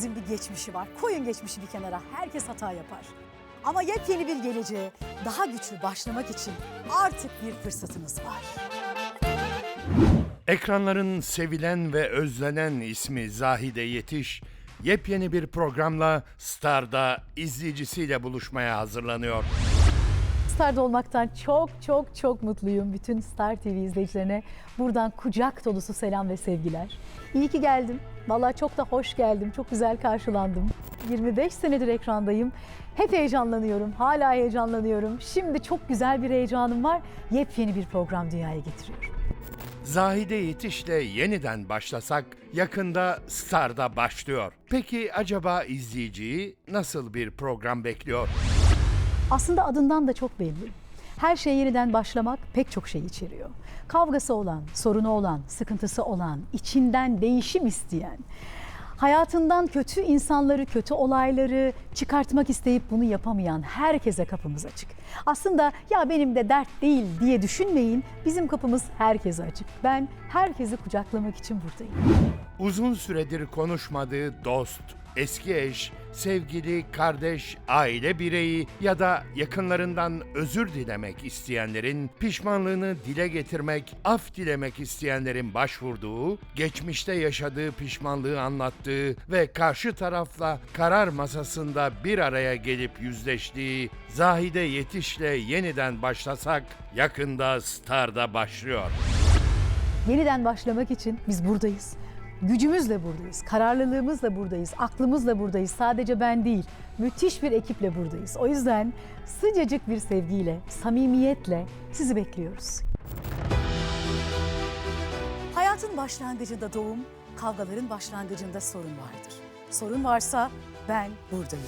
Herkesin bir geçmişi var. Koyun geçmişi bir kenara. Herkes hata yapar. Ama yepyeni bir geleceğe daha güçlü başlamak için artık bir fırsatınız var. Ekranların sevilen ve özlenen ismi Zahide Yetiş, yepyeni bir programla Star'da izleyicisiyle buluşmaya hazırlanıyor. Star'da olmaktan çok çok çok mutluyum. Bütün Star TV izleyicilerine buradan kucak dolusu selam ve sevgiler. İyi ki geldim. Vallahi çok da hoş geldim. Çok güzel karşılandım. 25 senedir ekrandayım. Hep heyecanlanıyorum. Hala heyecanlanıyorum. Şimdi çok güzel bir heyecanım var. Yepyeni bir program dünyaya getiriyorum. Zahide Yetiş'le yeniden başlasak yakında Star'da başlıyor. Peki acaba izleyiciyi nasıl bir program bekliyor? Aslında adından da çok belli. Her şeye yeniden başlamak pek çok şey içeriyor. Kavgası olan, sorunu olan, sıkıntısı olan, içinden değişim isteyen, hayatından kötü insanları, kötü olayları çıkartmak isteyip bunu yapamayan herkese kapımız açık. Aslında ya benim de dert değil diye düşünmeyin. Bizim kapımız herkese açık. Ben herkesi kucaklamak için buradayım. Uzun süredir konuşmadığı dost, eski eş, sevgili, kardeş, aile bireyi ya da yakınlarından özür dilemek isteyenlerin, pişmanlığını dile getirmek, af dilemek isteyenlerin başvurduğu, geçmişte yaşadığı pişmanlığı anlattığı ve karşı tarafla karar masasında bir araya gelip yüzleştiği Zahide Yetiş'le yeniden başlasak yakında Star'da başlıyor. Yeniden başlamak için biz buradayız. Gücümüzle buradayız, kararlılığımızla buradayız, aklımızla buradayız. Sadece ben değil, müthiş bir ekiple buradayız. O yüzden sıcacık bir sevgiyle, samimiyetle sizi bekliyoruz. Hayatın başlangıcında doğum, kavgaların başlangıcında sorun vardır. Sorun varsa ben buradayım.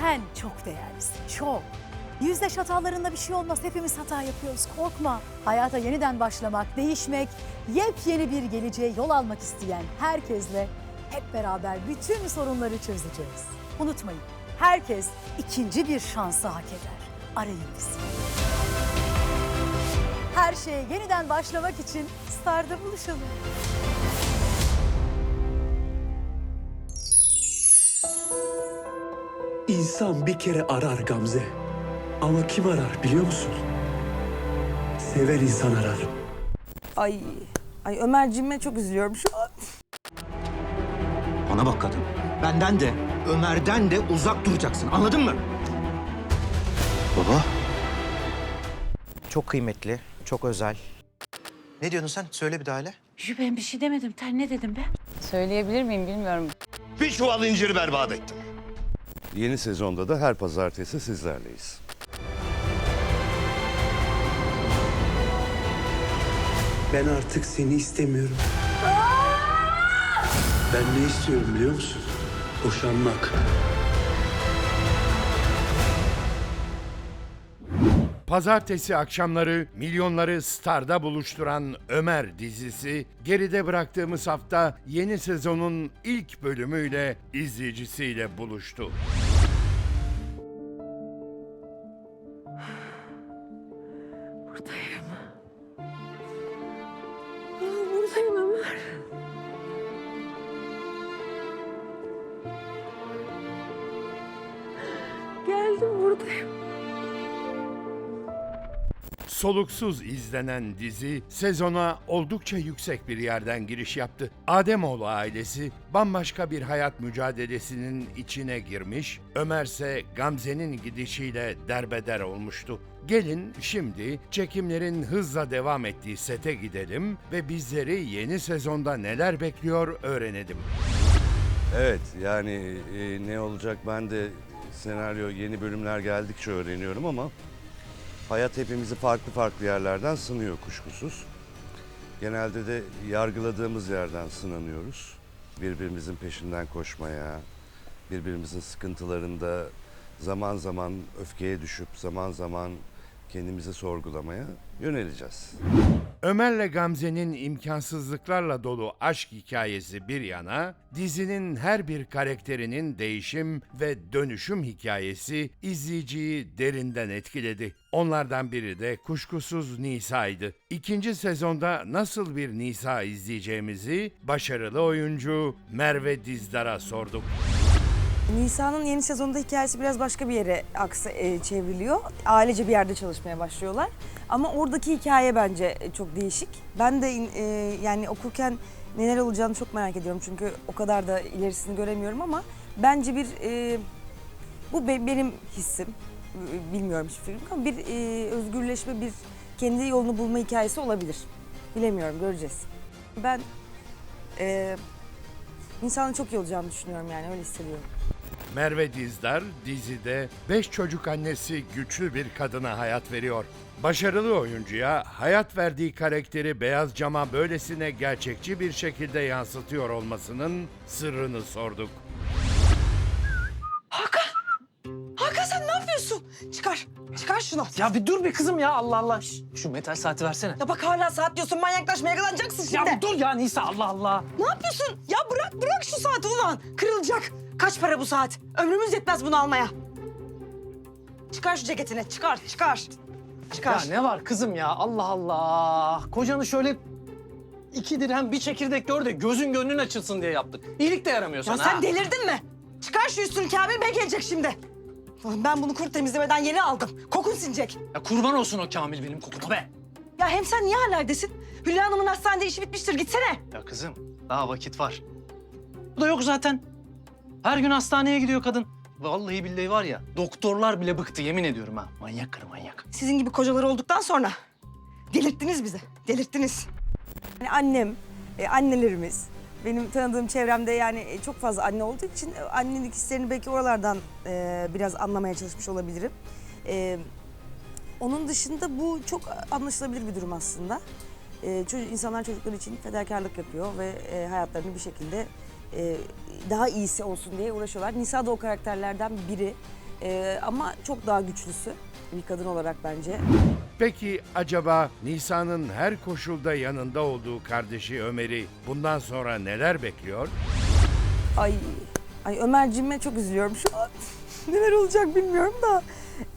Sen çok değerlisin, çok. Yüzleş hatalarında bir şey olmaz. Hepimiz hata yapıyoruz. Korkma. Hayata yeniden başlamak, değişmek, yepyeni bir geleceğe yol almak isteyen herkesle hep beraber bütün sorunları çözeceğiz. Unutmayın, herkes ikinci bir şansı hak eder. Arayın bizi. Her şeye yeniden başlamak için Star'da buluşalım. İnsan bir kere arar Gamze. Ama kim arar biliyor musun? Seven insan arar. Ay, ay Ömerciğime çok üzülüyorum şu an. Bana bak kadın. Benden de, Ömer'den de uzak duracaksın. Anladın mı? Baba. Çok kıymetli, çok özel. Ne diyordun sen? Söyle bir daha hele. Şu ben bir şey demedim. Ter ne dedim ben? Söyleyebilir miyim bilmiyorum. Bir çuval inciri berbat ettim. Yeni sezonda da her pazartesi sizlerleyiz. Ben artık seni istemiyorum. Ben ne istiyorum biliyor musun? Boşanmak. Pazartesi akşamları milyonları Star'da buluşturan Ömer dizisi geride bıraktığımız hafta yeni sezonun ilk bölümüyle izleyicisiyle buluştu. Buradayım. Geldim buradayım. Soluksuz izlenen dizi sezona oldukça yüksek bir yerden giriş yaptı. Ademoğlu ailesi bambaşka bir hayat mücadelesinin içine girmiş, Ömerse Gamze'nin gidişiyle derbeder olmuştu. Gelin şimdi çekimlerin hızla devam ettiği sete gidelim ve bizleri yeni sezonda neler bekliyor öğrenelim. Evet yani e, ne olacak ben de senaryo yeni bölümler geldikçe öğreniyorum ama hayat hepimizi farklı farklı yerlerden sınıyor kuşkusuz. Genelde de yargıladığımız yerden sınanıyoruz. Birbirimizin peşinden koşmaya, birbirimizin sıkıntılarında zaman zaman öfkeye düşüp zaman zaman kendimizi sorgulamaya yöneleceğiz. Ömer'le Gamze'nin imkansızlıklarla dolu aşk hikayesi bir yana, dizinin her bir karakterinin değişim ve dönüşüm hikayesi izleyiciyi derinden etkiledi. Onlardan biri de kuşkusuz Nisa'ydı. İkinci sezonda nasıl bir Nisa izleyeceğimizi başarılı oyuncu Merve Dizdar'a sorduk. Nisa'nın yeni sezonda hikayesi biraz başka bir yere aksa, e, çevriliyor. Ailece bir yerde çalışmaya başlıyorlar. Ama oradaki hikaye bence çok değişik. Ben de e, yani okurken neler olacağını çok merak ediyorum. Çünkü o kadar da ilerisini göremiyorum ama bence bir e, bu be- benim hissim. E, Bilmiyorum hiçbir fikrim ama bir e, özgürleşme, bir kendi yolunu bulma hikayesi olabilir. Bilemiyorum, göreceğiz. Ben e, Nisa'nın çok iyi olacağını düşünüyorum yani öyle hissediyorum. Merve Dizdar dizide 5 çocuk annesi güçlü bir kadına hayat veriyor. Başarılı oyuncuya hayat verdiği karakteri beyaz cama böylesine gerçekçi bir şekilde yansıtıyor olmasının sırrını sorduk. Hakan sen ne yapıyorsun? Çıkar. Çıkar şunu. Ya bir dur bir kızım ya Allah Allah. Şş, Şu metal saati versene. Ya bak hala saat diyorsun manyaklaşmaya yakalanacaksın şimdi. Ya bir dur ya Nisa Allah Allah. Ne yapıyorsun? Ya bırak bırak şu saati ulan. Kırılacak. Kaç para bu saat? Ömrümüz yetmez bunu almaya. Çıkar şu ceketini. Çıkar çıkar. Çıkar. Ya ne var kızım ya Allah Allah. Kocanı şöyle iki dirhem bir çekirdek gör de gözün gönlün açılsın diye yaptık. İyilik de yaramıyor Ya sana sen ha. delirdin mi? Çıkar şu üstünü Kamil Bey gelecek şimdi. Ulan Ben bunu kurt temizlemeden yeni aldım. Kokun sinecek. Ya kurban olsun o Kamil benim kokuma be. Ya hem sen niye halerdesin? Hülya Hanım'ın hastanede işi bitmiştir. Gitsene. Ya kızım daha vakit var. Bu da yok zaten. Her gün hastaneye gidiyor kadın. Vallahi billahi var ya doktorlar bile bıktı yemin ediyorum ha. Manyak karı manyak. Sizin gibi kocaları olduktan sonra delirttiniz bizi. Delirttiniz. Yani annem, e, annelerimiz, benim tanıdığım çevremde yani e, çok fazla anne olduğu için e, annelik hislerini belki oralardan e, biraz anlamaya çalışmış olabilirim. E, onun dışında bu çok anlaşılabilir bir durum aslında. E, çocuk, insanlar çocuklar için fedakarlık yapıyor ve e, hayatlarını bir şekilde e, daha iyisi olsun diye uğraşıyorlar. Nisa da o karakterlerden biri E, ama çok daha güçlüsü bir kadın olarak bence. Peki acaba Nisa'nın her koşulda yanında olduğu kardeşi Ömer'i bundan sonra neler bekliyor? Ay, ay Ömerciğime çok üzülüyorum şu an. Neler olacak bilmiyorum da.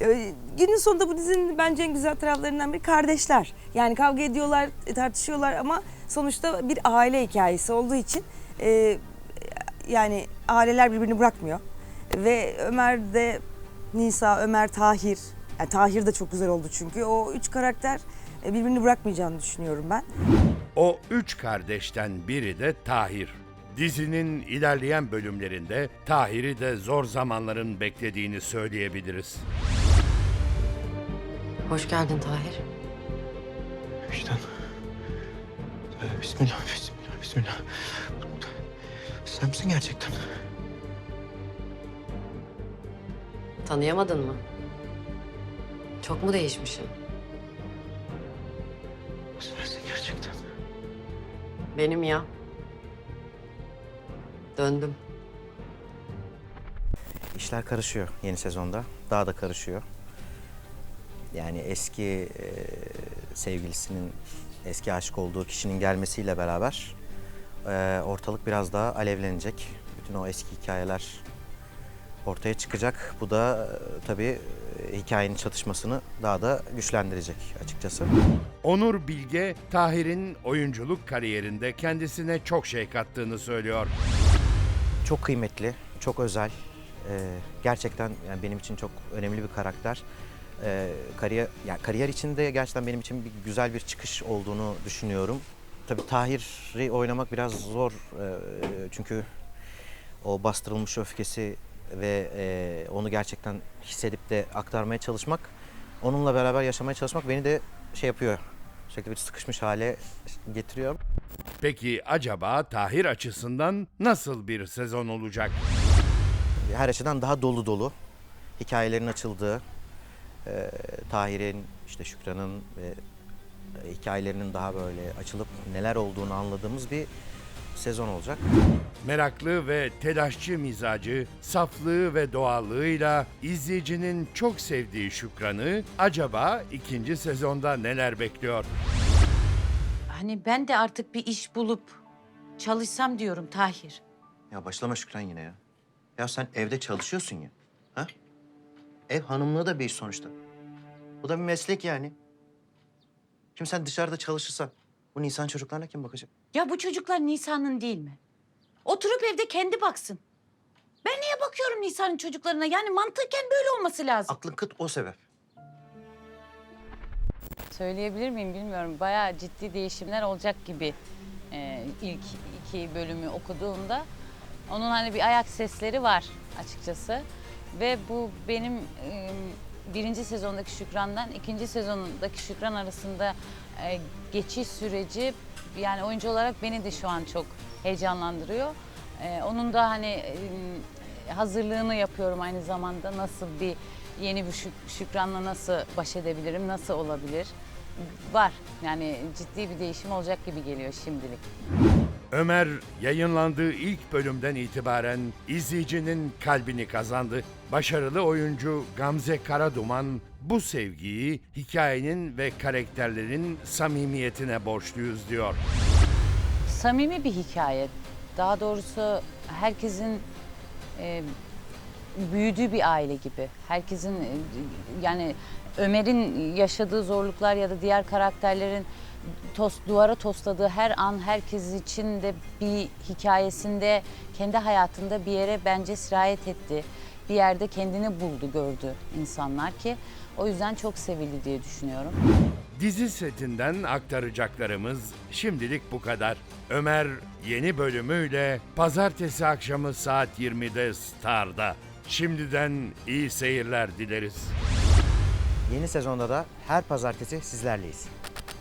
Ee, günün sonunda bu dizinin bence en güzel taraflarından biri kardeşler. Yani kavga ediyorlar, tartışıyorlar ama sonuçta bir aile hikayesi olduğu için e, yani aileler birbirini bırakmıyor. Ve Ömer de Nisa, Ömer, Tahir. Yani Tahir de çok güzel oldu çünkü. O üç karakter e, birbirini bırakmayacağını düşünüyorum ben. O üç kardeşten biri de Tahir. Dizinin ilerleyen bölümlerinde Tahir'i de zor zamanların beklediğini söyleyebiliriz. Hoş geldin Tahir. Vicdan. Ee, Bismillah, bismillah, bismillah. Sen misin gerçekten? Tanıyamadın mı? Çok mu değişmişim? Sensin gerçekten. Benim ya. Döndüm. İşler karışıyor yeni sezonda. Daha da karışıyor. Yani eski e, sevgilisinin, eski aşık olduğu kişinin gelmesiyle beraber e, ortalık biraz daha alevlenecek. Bütün o eski hikayeler ortaya çıkacak. Bu da e, tabii e, hikayenin çatışmasını daha da güçlendirecek açıkçası. Onur Bilge, Tahir'in oyunculuk kariyerinde kendisine çok şey kattığını söylüyor. Çok kıymetli, çok özel. Ee, gerçekten yani benim için çok önemli bir karakter. Ee, kariyer yani kariyer içinde gerçekten benim için bir güzel bir çıkış olduğunu düşünüyorum. Tabii Tahir'i oynamak biraz zor ee, çünkü o bastırılmış öfkesi ve e, onu gerçekten hissedip de aktarmaya çalışmak, onunla beraber yaşamaya çalışmak beni de şey yapıyor. Sürekli bir sıkışmış hale getiriyor. Peki acaba Tahir açısından nasıl bir sezon olacak? her açıdan daha dolu dolu hikayelerin açıldığı, e, Tahir'in, işte Şükran'ın ve e, hikayelerinin daha böyle açılıp neler olduğunu anladığımız bir sezon olacak. Meraklı ve telaşçı mizacı, saflığı ve doğallığıyla izleyicinin çok sevdiği Şükran'ı acaba ikinci sezonda neler bekliyor? Hani ben de artık bir iş bulup çalışsam diyorum Tahir. Ya başlama Şükran yine ya. Ya sen evde çalışıyorsun ya. Ha? Ev hanımlığı da bir iş sonuçta. Bu da bir meslek yani. Şimdi sen dışarıda çalışırsan bu Nisan çocuklarına kim bakacak? Ya bu çocuklar Nisan'ın değil mi? Oturup evde kendi baksın. Ben niye bakıyorum Nisan'ın çocuklarına? Yani mantıken böyle olması lazım. Aklın kıt o sebep. Söyleyebilir miyim bilmiyorum. Bayağı ciddi değişimler olacak gibi e, ilk iki bölümü okuduğumda. Onun hani bir ayak sesleri var açıkçası. Ve bu benim e, birinci sezondaki Şükran'dan ikinci sezondaki Şükran arasında e, geçiş süreci yani oyuncu olarak beni de şu an çok heyecanlandırıyor. E, onun da hani e, hazırlığını yapıyorum aynı zamanda nasıl bir yeni bir Şük- Şükran'la nasıl baş edebilirim, nasıl olabilir? Var yani ciddi bir değişim olacak gibi geliyor şimdilik. Ömer yayınlandığı ilk bölümden itibaren izleyicinin kalbini kazandı. Başarılı oyuncu Gamze Karaduman bu sevgiyi hikayenin ve karakterlerin samimiyetine borçluyuz diyor. Samimi bir hikaye. Daha doğrusu herkesin e, büyüdüğü bir aile gibi. Herkesin e, yani Ömer'in yaşadığı zorluklar ya da diğer karakterlerin tost, duvara tosladığı her an herkes için de bir hikayesinde, kendi hayatında bir yere bence sirayet etti. Bir yerde kendini buldu, gördü insanlar ki o yüzden çok sevildi diye düşünüyorum. Dizi setinden aktaracaklarımız şimdilik bu kadar. Ömer yeni bölümüyle pazartesi akşamı saat 20'de Star'da. Şimdiden iyi seyirler dileriz. Yeni sezonda da her pazartesi sizlerleyiz.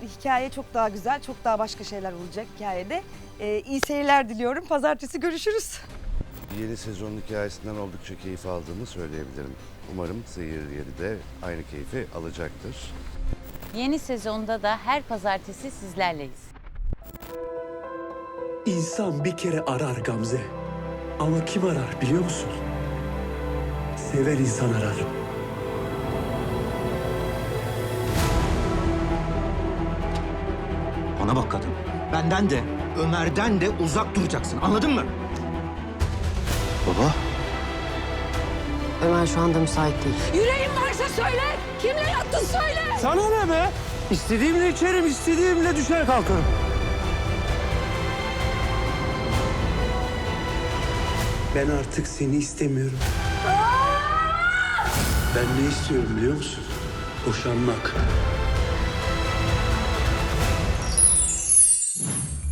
Hikaye çok daha güzel, çok daha başka şeyler olacak hikayede. Ee, iyi seyirler diliyorum. Pazartesi görüşürüz. Yeni sezonun hikayesinden oldukça keyif aldığımı söyleyebilirim. Umarım seyircileri de aynı keyfi alacaktır. Yeni sezonda da her pazartesi sizlerleyiz. İnsan bir kere arar Gamze. Ama kim arar biliyor musun? Seven insan arar. Bana bak kadın. Benden de, Ömer'den de uzak duracaksın. Anladın mı? Baba. Ömer şu anda müsait değil. Yüreğin varsa söyle. Kimle yattın söyle. Sana ne be? İstediğimle içerim, istediğimle düşer kalkarım. Ben artık seni istemiyorum. Ben ne istiyorum biliyor musun? Boşanmak.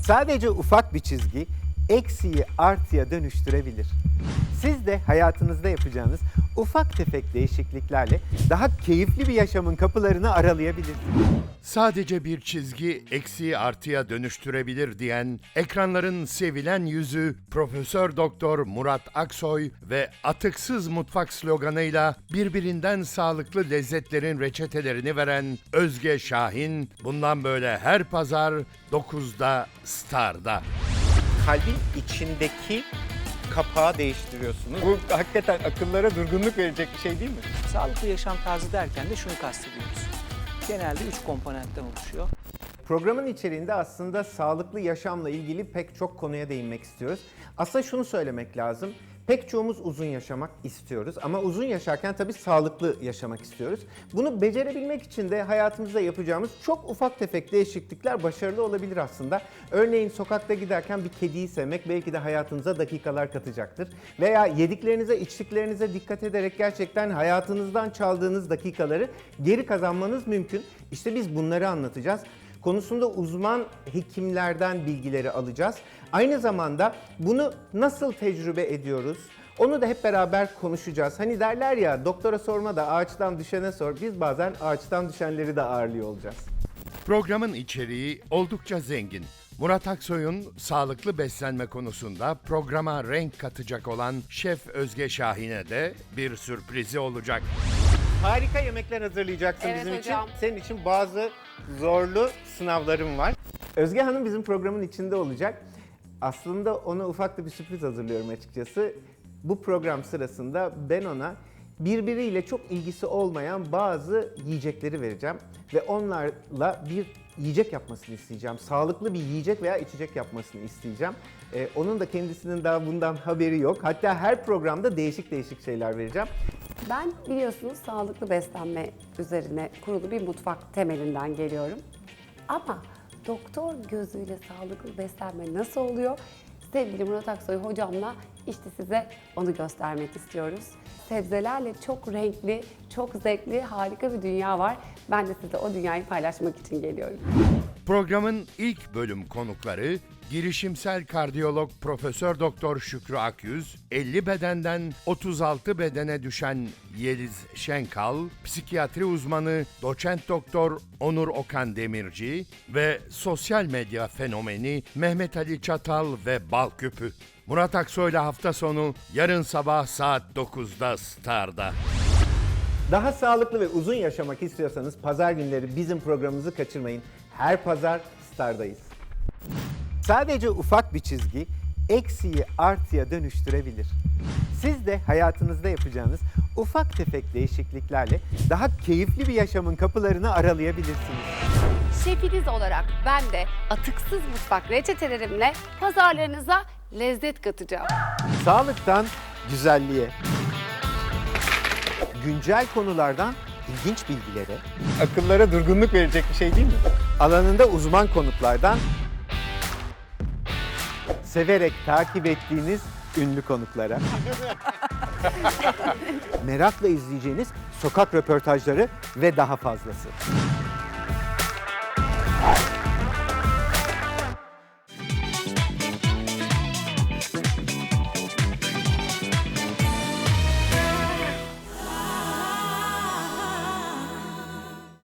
Sadece ufak bir çizgi eksiği artıya dönüştürebilir. Siz de hayatınızda yapacağınız ufak tefek değişikliklerle daha keyifli bir yaşamın kapılarını aralayabilirsiniz. Sadece bir çizgi eksiği artıya dönüştürebilir diyen ekranların sevilen yüzü Profesör Doktor Murat Aksoy ve atıksız mutfak sloganıyla birbirinden sağlıklı lezzetlerin reçetelerini veren Özge Şahin bundan böyle her pazar 9'da Star'da. Kalbin içindeki kapağı değiştiriyorsunuz. Bu hakikaten akıllara durgunluk verecek bir şey değil mi? Sağlıklı yaşam tarzı derken de şunu kastediyoruz. Genelde üç komponentten oluşuyor. Programın içeriğinde aslında sağlıklı yaşamla ilgili pek çok konuya değinmek istiyoruz. Aslında şunu söylemek lazım. Pek çoğumuz uzun yaşamak istiyoruz ama uzun yaşarken tabii sağlıklı yaşamak istiyoruz. Bunu becerebilmek için de hayatımızda yapacağımız çok ufak tefek değişiklikler başarılı olabilir aslında. Örneğin sokakta giderken bir kediyi sevmek belki de hayatınıza dakikalar katacaktır. Veya yediklerinize, içtiklerinize dikkat ederek gerçekten hayatınızdan çaldığınız dakikaları geri kazanmanız mümkün. İşte biz bunları anlatacağız konusunda uzman hekimlerden bilgileri alacağız. Aynı zamanda bunu nasıl tecrübe ediyoruz? Onu da hep beraber konuşacağız. Hani derler ya doktora sorma da ağaçtan düşene sor. Biz bazen ağaçtan düşenleri de ağırlıyor olacağız. Programın içeriği oldukça zengin. Murat Aksoy'un sağlıklı beslenme konusunda programa renk katacak olan Şef Özge Şahin'e de bir sürprizi olacak. Harika yemekler hazırlayacaksın bizim için. Senin için bazı zorlu sınavlarım var. Özge Hanım bizim programın içinde olacak. Aslında ona ufak da bir sürpriz hazırlıyorum açıkçası. Bu program sırasında ben ona birbiriyle çok ilgisi olmayan bazı yiyecekleri vereceğim ve onlarla bir yiyecek yapmasını isteyeceğim. Sağlıklı bir yiyecek veya içecek yapmasını isteyeceğim. Ee, onun da kendisinin daha bundan haberi yok. Hatta her programda değişik değişik şeyler vereceğim. Ben biliyorsunuz sağlıklı beslenme üzerine kurulu bir mutfak temelinden geliyorum. Ama doktor gözüyle sağlıklı beslenme nasıl oluyor? Sevgili Murat Aksoy hocamla işte size onu göstermek istiyoruz. Sebzelerle çok renkli, çok zevkli, harika bir dünya var. Ben de size o dünyayı paylaşmak için geliyorum. Programın ilk bölüm konukları girişimsel kardiyolog Profesör Doktor Şükrü Akyüz, 50 bedenden 36 bedene düşen Yeliz Şenkal, psikiyatri uzmanı Doçent Doktor Onur Okan Demirci ve sosyal medya fenomeni Mehmet Ali Çatal ve Balküpü. Murat Aksoy'la hafta sonu yarın sabah saat 9'da Star'da. Daha sağlıklı ve uzun yaşamak istiyorsanız pazar günleri bizim programımızı kaçırmayın. Her pazar Star'dayız. Sadece ufak bir çizgi eksiyi artıya dönüştürebilir. Siz de hayatınızda yapacağınız ufak tefek değişikliklerle daha keyifli bir yaşamın kapılarını aralayabilirsiniz. Şefiniz olarak ben de atıksız mutfak reçetelerimle pazarlarınıza lezzet katacağım. Sağlıktan güzelliğe, güncel konulardan ilginç bilgilere, akıllara durgunluk verecek bir şey değil mi? Alanında uzman konuklardan severek takip ettiğiniz ünlü konuklara, merakla izleyeceğiniz sokak röportajları ve daha fazlası.